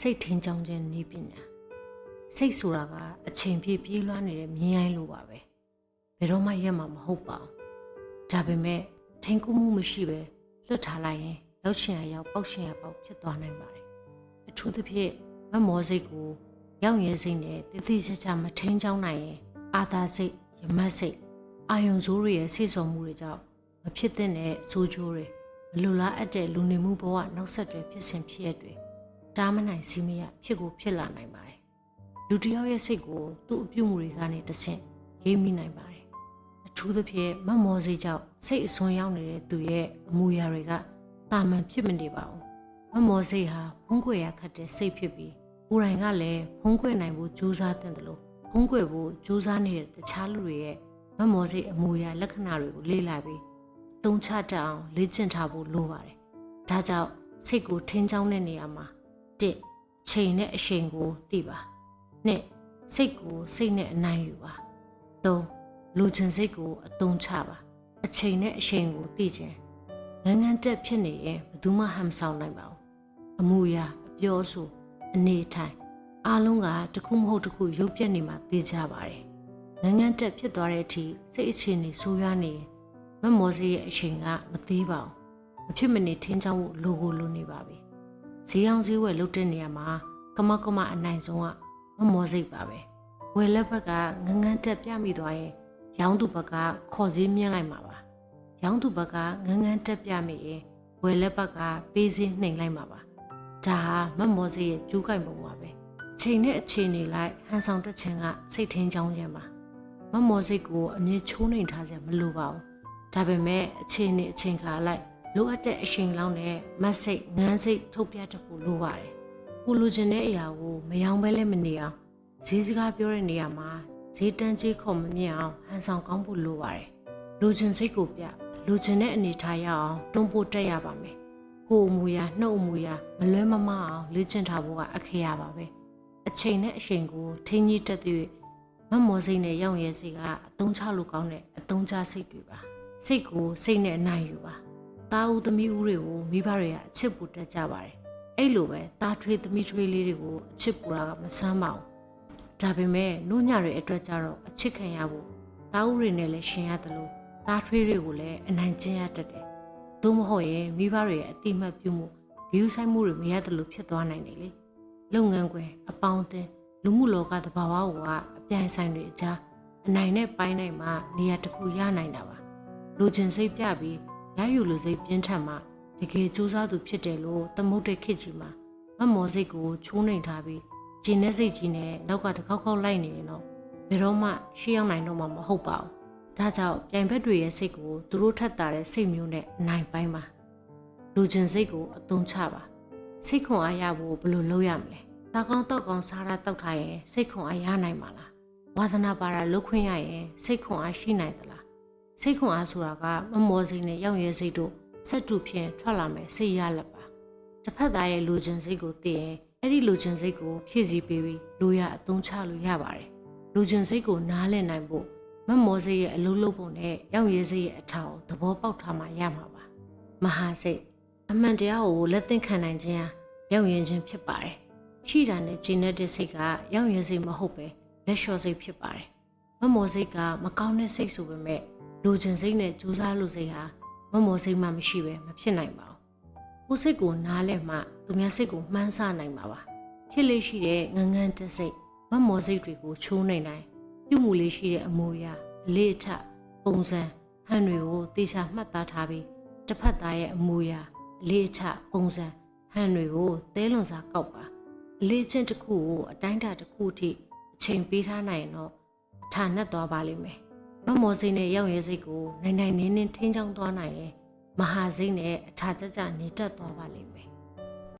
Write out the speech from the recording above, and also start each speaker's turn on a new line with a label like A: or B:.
A: စိတ်ထင်းချောင်းခြင်းဤပညာစိတ်ဆိုတာကအချိန်ပြည့်ပြေးလွှားနေတဲ့မြင်းရိုင်းလိုပါပဲဘယ်တော့မှရက်မှာမဟုတ်ပါဘူးဒါပေမဲ့ထိန်ကူးမှုမရှိပဲလွတ်ထားလိုက်ရင်ရောက်ရှင်ရရောက်ပေါက်ရှင်ရပေါက်ဖြစ်သွားနိုင်ပါတယ်အထူးသဖြင့်မမောစိတ်ကိုရောက်ရဲစိတ်နဲ့တတိချာချာမထိန်ချောင်းနိုင်ရင်အာသာစိတ်ရမတ်စိတ်အာယုံဇိုးတွေရဲ့စိတ်ဆုံမှုတွေကြောင့်မဖြစ်တဲ့ဆိုးကျိုးတွေမလိုလားအပ်တဲ့လူနေမှုဘဝနောက်ဆက်တွဲဖြစ်စဉ်ဖြစ်ရတွေ တားမနိုင်စီမရဖြစ်ကိုဖြစ်လာနိုင်ပါတယ်လူတစ်ယောက်ရဲ့စိတ်ကိုသူ့အပြုတ်မှုတွေကနေတဆင့်ရေးမိနိုင်ပါတယ်အထူးသဖြင့်မတ်မော်စိတ်ကြောင့်စိတ်အစွန်းရောက်နေတဲ့သူရဲ့အမူအရာတွေကတာမန်ဖြစ်မနေပါဘူးမတ်မော်စိတ်ဟာဖုံးကွယ်ရခတ်တဲ့စိတ်ဖြစ်ပြီးကိုယ်တိုင်ကလည်းဖုံးကွယ်နိုင်ဖို့ကြိုးစားတဲ့တယ်လို့ဖုံးကွယ်ဖို့ကြိုးစားနေတဲ့တခြားလူတွေရဲ့မတ်မော်စိတ်အမူအရာလက္ခဏာတွေကိုလေ့လာပြီးအသုံးချတတ်အောင်လေ့ကျင့်ထားဖို့လိုပါတယ်ဒါကြောင့်စိတ်ကိုထင်းချောင်းတဲ့နေရာမှာ 1ချိန်နဲ့အချိန်ကိုသိပါ2စိတ်ကိုစိတ်နဲ့အနိုင်ယူပါ3လူချင်းစိတ်ကိုအသုံးချပါအချိန်နဲ့အချိန်ကိုသိခြင်းငန်းငန်းတက်ဖြစ်နေရင်ဘယ်သူမှဟမ်ဆောင်နိုင်ပါဘူးအမှုရာအပြောဆိုအနေထိုင်အားလုံးကတစ်ခုမဟုတ်တစ်ခုရုပ်ပြက်နေမှသိကြပါတယ်ငန်းငန်းတက်ဖြစ်သွားတဲ့အထိစိတ်အခြေအနေဆိုးရွားနေရင်မမောစေးရဲ့အချိန်ကမသေးပါဘူးမဖြစ်မနေထင်းချောင်းဖို့လိုကိုလိုနေပါပြီ ဈေးအောင်ဈေးဝယ်လုပ်တဲ့နေရာမှာကမကမအနိုင်ဆုံးကမမောစိတ်ပါပဲဝယ်လက်ဘက်ကငငန်းတက်ပြမိသွားရင်ရောင်းသူဘက်ကခေါ်ဈေးမြင့်လိုက်မှာပါရောင်းသူဘက်ကငငန်းတက်ပြမိရင်ဝယ်လက်ဘက်ကပေးဈေးနှိမ်လိုက်မှာပါဒါဟာမမောစိတ်ရဲ့ကျူးကိုင်ပုံပါပဲအချိန်နဲ့အချိန်နေလိုက်ဟန်ဆောင်တက်ခြင်းကစိတ်ထင်းချောင်းခြင်းပါမမောစိတ်ကိုအမြဲချိုးနှိမ်ထားစရာမလိုပါဘူးဒါပေမဲ့အချိန်နဲ့အချိန်ခါလိုက် လိုအပ်တဲ့အချိန်လောက်နဲ့မတ်စိတ်ငန်းစိတ်ထုတ်ပြတတ်ဖို့လိုပါတယ်။ကိုလိုချင်တဲ့အရာကိုမယောင်ပဲလည်းမနေအောင်ဈေးစကားပြောတဲ့နေရာမှာဈေးတန်းကြီးခုံမမြင်အောင်ဟန်ဆောင်ကောင်းဖို့လိုပါတယ်။လိုချင်စိတ်ကိုပြလိုချင်တဲ့အနေထားရအောင်တွန်းပို့တက်ရပါမယ်။ကိုယ်အမူအရာနှုတ်အမူအရာမလွဲမမအောင်လေ့ကျင့်ထားဖို့ကအခက်ရပါပဲ။အချိန်နဲ့အချိန်ကိုထိန်းကြီးတက်တဲ့မတ်မော်စိတ်နဲ့ရောင်ရဲစိတ်ကအတုံးချလို့ကောင်းတဲ့အတုံးချစိတ်တွေပါ။စိတ်ကိုစိတ်နဲ့အနိုင်ယူပါ။ တာဦးသမီးဦးတွေကိုမိဘတွေကအချစ်ပူတက်ကြပါတယ်အဲ့လိုပဲတာထွေးသမီးထွေးလေးတွေကိုအချစ်ပူတာကမဆမ်းပါဘူးဒါပေမဲ့နှိုးညတွေအတွက်ကြတော့အချစ်ခံရဖို့တာဦးတွေနဲ့လည်းရှင်ရတယ်လို့တာထွေးတွေကိုလည်းအနိုင်ကျင့်ရတတ်တယ်သို့မဟုတ်ရင်မိဘတွေရဲ့အတိမတ်ပြုမှုဂရုစိုက်မှုတွေမရတယ်လို့ဖြစ်သွားနိုင်တယ်လေလုပ်ငန်းခွင်အပေါင်းအသင်းလူမှုလောကသဘာဝကအပြိုင်ဆိုင်တွေအကြားအနိုင်နဲ့ပိုင်းနိုင်မှနေရာတစ်ခုရနိုင်တာပါလူချင်းစိတ်ပြပြီး ရယူလူစိတ်ပြင်းထန်မှတကယ်စူးစမ်းသူဖြစ်တယ်လို့သမုတ်တဲ့ခေတ်ကြီးမှာမတ်မော်စိတ်ကိုချိုးနှိမ်ထားပြီးဂျင်းနဲ့စိတ်ကြီးနဲ့နောက်ကတစ်ခေါက်ခေါက်လိုက်နေရင်တော့ဘယ်တော့မှရှေ့ရောက်နိုင်တော့မှာမဟုတ်ပါဘူး။ဒါကြောင့်ပြိုင်ဘက်တွေရဲ့စိတ်ကိုသူတို့ထက်တာတဲ့စိတ်မျိုးနဲ့အနိုင်ပိုင်းပါလူချင်းစိတ်ကိုအသုံးချပါစိတ်ခွန်အားရဖို့ဘယ်လိုလုပ်ရမလဲ။တောက်ကောင်းတောက်ကောင်းစားရတောက်ထားရင်စိတ်ခွန်အားရနိုင်မှာလား။ဝါသနာပါတာလုတ်ခွင့်ရရင်စိတ်ခွန်အားရှိနိုင်သလား။ စိတ်ခွန်အားဆိုတာကမမောစိတ်နဲ့ရောင်ရဲစိတ်တို့စက်တူဖြင့်ထွက်လာမယ်စိတ်ရလက်ပါတစ်ဖက်သားရဲ့လူချင်းစိတ်ကိုသိရင်အဲ့ဒီလူချင်းစိတ်ကိုဖြည့်ဆည်းပေးပြီးလူရအသုံးချလို့ရပါတယ်လူချင်းစိတ်ကိုနားလည်နိုင်ဖို့မမောစိတ်ရဲ့အလုံးလုံးပုံနဲ့ရောင်ရဲစိတ်ရဲ့အထောက်သဘောပေါက်ထားမှရမှာပါမဟာစိတ်အမှန်တရားကိုလက်သင့်ခံနိုင်ခြင်းဟာရောင်ရင်ခြင်းဖြစ်ပါတယ်ရှိတာနဲ့ကျင့်တဲ့စိတ်ကရောင်ရဲစိတ်မဟုတ်ပဲလက်လျှော့စိတ်ဖြစ်ပါတယ်မမောစိတ်ကမကောင်းတဲ့စိတ်ဆိုပေမဲ့ လူချင်းစိတ်နဲ့ကြိုးစားလို့စိတ်ဟာမမောစိတ်မှမရှိပဲမဖြစ်နိုင်ပါဘူးကိုယ်စိတ်ကိုနားလဲမှသူများစိတ်ကိုမှန်းဆနိုင်မှာပါဖြစ်လေရှိတဲ့ငငန်းတက်စိတ်မမောစိတ်တွေကိုချိုးနိုင်နိုင်ပြုမှုလေးရှိတဲ့အမူအရာအလေးအထပုံစံဟန်တွေကိုတေချာမှတ်သားထားပြီးတစ်ဖက်သားရဲ့အမူအရာအလေးအထပုံစံဟန်တွေကိုသဲလွန်စာကောက်ပါအလေးချင်းတစ်ခုကိုအတိုင်းအတာတစ်ခုအထိအချိန်ပေးထားနိုင်ရင်တော့အထာနဲ့သွားပါလိမ့်မယ် မမောစိတ်နဲ့ရောက်ရဲစိတ်ကိုနိုင်နိုင်နင်းနင်းထိန်းချောင်းသွားနိုင်ရင်မဟာစိတ်နဲ့အထာကြကြနေတတ်သွားပါလိမ့်မယ်